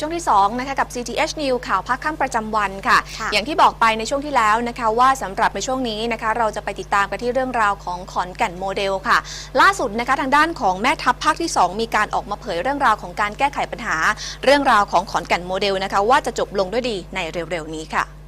ช่วงที่2นะคะกับ CTH News ข่าวพักค่ำประจำวันค่ะค่ะ อย่างที่บอกไปในช่วงที่แล้วนะคะ ว่าสำหรับในช่วงนี้นะคะ เราจะไปติดตามกันที่เรื่องราวของขอนแก่นโมเดลค่ะ ล่าสุดนะคะทางด้านของแม่ทัพภาคที่ 2 มีการออกมาเผยเรื่องราวของการแก้ไขปัญหา เรื่องราวของขอนแก่นโมเดลนะคะ ว่าจะจบลงด้วยดีในเร็วๆนี้ค่ะ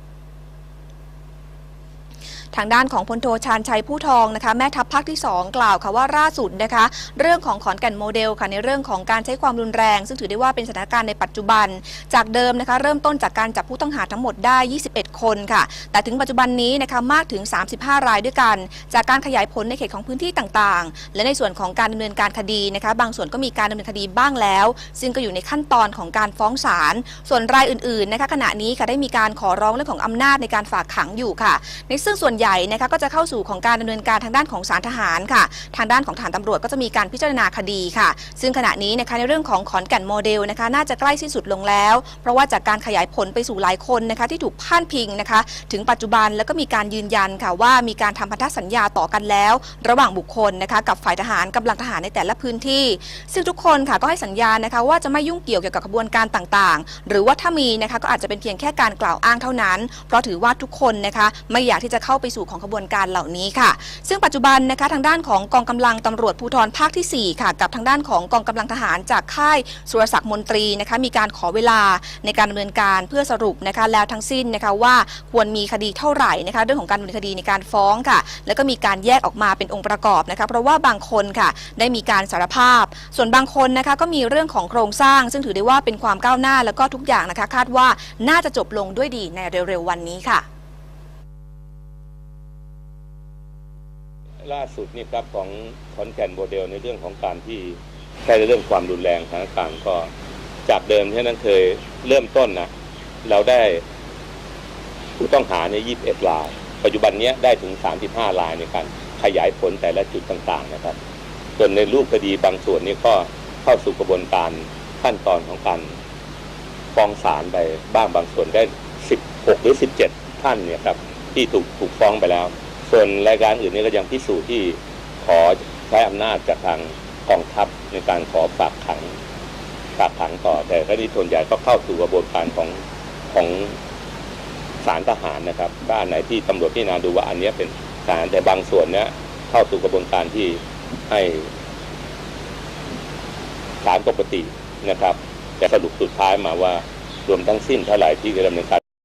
ทางด้านของพลโทชาญชัยผู้ทองนะคะแม่ทัพภาคที่ 2 กล่าวค่ะว่าล่าสุดนะคะเรื่องของขอนแก่นโมเดลค่ะในเรื่องของการใช้ความรุนแรง ซึ่งถือได้ว่าเป็นสถานการณ์ในปัจจุบัน จากเดิมนะคะเริ่มต้นจากการจับผู้ต้องหาทั้งหมดได้ 21 คนค่ะ แต่ถึงปัจจุบันนี้นะคะมากถึง 35 รายด้วยกัน จากการขยายผลในเขตของพื้นที่ต่างๆ และในส่วนของการดำเนินการคดีนะคะบางส่วนก็มีการดำเนินคดีบ้างแล้ว ซึ่งก็อยู่ในขั้นตอนของการฟ้องศาลส่วนรายอื่นๆนะคะขณะนี้ค่ะได้มีการขอร้องเรื่องของอำนาจในการฝากขังอยู่ค่ะ ในซึ่งส่วนใหญ่นะคะก็จะเข้าสู่ของการดำเนินการทางด้านของศาลทหารค่ะ ทางด้านของฐานตำรวจก็จะมีการพิจารณาคดีค่ะ ซึ่งขณะนี้นะคะในเรื่องของขอนแก่นโมเดลนะคะน่าจะใกล้สิ้นสุดลงแล้ว เพราะว่าจากการขยายผลไปสู่หลายคนนะคะที่ถูกพาดพิงนะคะ ถึงปัจจุบันแล้วก็มีการยืนยันค่ะว่ามีการทำพันธสัญญาต่อกันแล้ว ระหว่างบุคคลนะคะกับฝ่ายทหารกำลังทหารในแต่ละพื้นที่ ซึ่งทุกคนค่ะก็ให้สัญญานะคะว่าจะไม่ยุ่งเกี่ยวเกี่ยวกับกระบวนการต่างๆ หรือว่าถ้ามีนะคะก็อาจจะเป็นเพียงแค่การกล่าวอ้างเท่านั้น เพราะถือว่าทุกคนนะคะไม่อยากที่จะเข้าไปสู่ของกระบวนการเหล่านี้ค่ะ ซึ่งปัจจุบันนะคะทางด้านของกองกำลังตำรวจภูธรภาคที่ 4 ค่ะ กับทางด้านของกองกำลังทหารจากค่ายสุรศักดิ์มนตรีนะคะมีการขอเวลาในการดำเนินการเพื่อสรุปนะคะแล้วทั้งสิ้นนะคะว่าควรมีคดีเท่าไหร่นะคะเรื่องของการดำเนินคดีในการฟ้องค่ะ แล้วก็มีการแยกออกมาเป็นองค์ประกอบนะคะเพราะว่าบางคนค่ะได้มีการสารภาพ ส่วนบางคนนะคะก็มีเรื่องของโครงสร้าง ซึ่งถือได้ว่าเป็นความก้าวหน้าแล้วก็ทุกอย่างนะคะคาดว่าน่าจะจบลงด้วยดีในเร็วๆวันนี้ค่ะ ล่าสุดนี่ครับของขอนแก่นโมเดลในเรื่องของการที่แค่ในเรื่องความรุนแรงทางการก็จากเดิมที่นั้นเคยเริ่มต้นนะเราได้ผู้ต้องหาใน 21 ราย ปัจจุบันนี้ได้ถึง 35 รายในการขยายผลแต่ละจุดต่างๆนะครับ ส่วนในรูปคดีบางส่วนนี่ก็เข้าสู่กระบวนการขั้นตอนของการฟ้องศาลไปบ้างบางส่วนได้ 16 หรือ 17 ท่านเนี่ยครับที่ถูกถูกฟ้องไปแล้ว ส่วนรายการอื่นนี่ก็ยังพิสูจน์ที่ขอใช้อำนาจจากทางกองทัพในการขอฝากขังฝากขังต่อ แต่ก็ที่ส่วนใหญ่ก็เข้าสู่กระบวนการของของศาลทหารนะครับถ้านไหนที่ตำรวจพิจารณาดูว่าอันนี้เป็นศาลแต่บางส่วนเนี้ยเข้าสู่กระบวนการที่ให้ศาลปกตินะครับ แต่สรุปสุดท้ายมาว่ารวมทั้งสิ้นเท่าไหร่ที่จะดำเนินการ